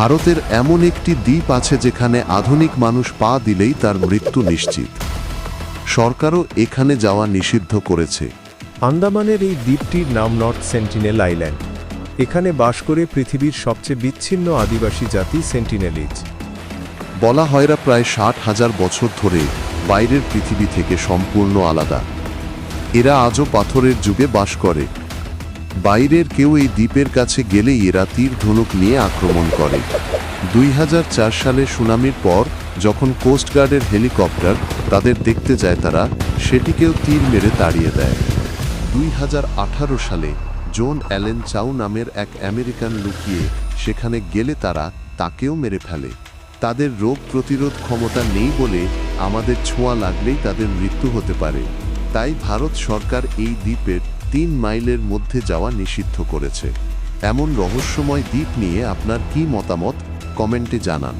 ভারতের এমন একটি দ্বীপ আছে যেখানে আধুনিক মানুষ পা দিলেই তার মৃত্যু নিশ্চিত। সরকারও এখানে যাওয়া নিষিদ্ধ করেছে। আন্দামানের এই দ্বীপটির নাম নর্থ সেন্টিনেল আইল্যান্ড। এখানে বাস করে পৃথিবীর সবচেয়ে বিচ্ছিন্ন আদিবাসী জাতি সেন্টিনেলিজ। বলা হয়রা প্রায় ষাট হাজার বছর ধরে বাইরের পৃথিবী থেকে সম্পূর্ণ আলাদা। এরা আজও পাথরের যুগে বাস করে। বাইরের কেউ এই দ্বীপের কাছে গেলেই এরা তীর ধনুক নিয়ে আক্রমণ করে। দুই হাজার চার সালে সুনামির পর, যখন কোস্টগার্ডের হেলিকপ্টার তাদের দেখতে যায় তারা, সেটিকেও তীর মেরে তাড়িয়ে দেয়। দুই হাজার আঠারো সালে জোন অ্যালেন চাউ নামের এক আমেরিকান লুকিয়ে সেখানে গেলে তারা তাকেও মেরে ফেলে। তাদের রোগ প্রতিরোধ ক্ষমতা নেই বলে আমাদের ছোঁয়া লাগলেই তাদের মৃত্যু হতে পারে। তাই ভারত সরকার এই দ্বীপের তিন মাইলের মধ্যে যাওয়া নিষিদ্ধ করেছে। এমন রহস্যময় দ্বীপ নিয়ে আপনার কি মতামত? কমেন্টে জানান।